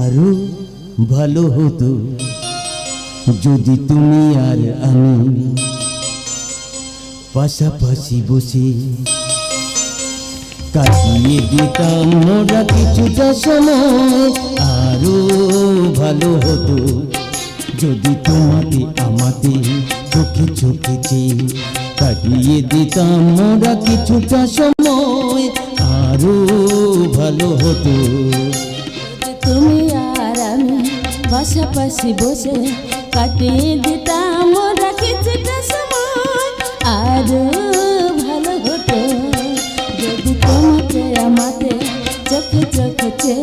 আরও ভালো হতো। যদি তুমি আর আমি পাশাপাশি বসে কাটিয়ে দিতাম মোরা কিছুটা সময় আরও ভালো হতো। যদি তোমাকে আমাকে চোখে চোখে কাটিয়ে দিতাম মোরা কিছুটা সময় আরও ভালো হতো। পাশাপাশি বসে কাটিয়ে দিতাম ওরা কিছুটা সময়। আরও ভালো হতো যদি তোমাকে আমাকে চোখে চোখে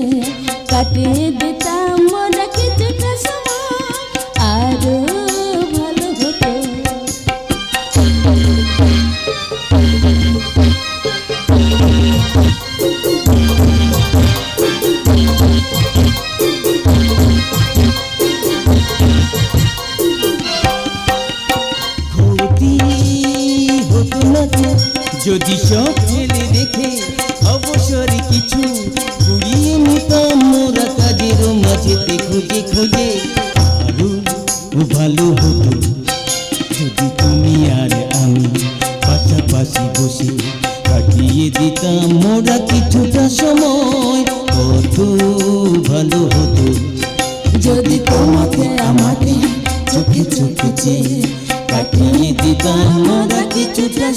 কাটিয়ে দিতাম। হতো যদি সব ছেলে দেখে অবসরে কিছু কুড়িয়ে নিতাম মোরা কাজের মাঝেতে খুঁজে খুঁজে আরও ভালো হতো। যদি তুমি আর আমি পাশাপাশি বসে কাটিয়ে দিতাম, মোরা কিছুটা সময় কত ভালো হতো। যদি তোমাকে আমাকে চোখে চোখে চেয়ে Такие детали, но так и чуть я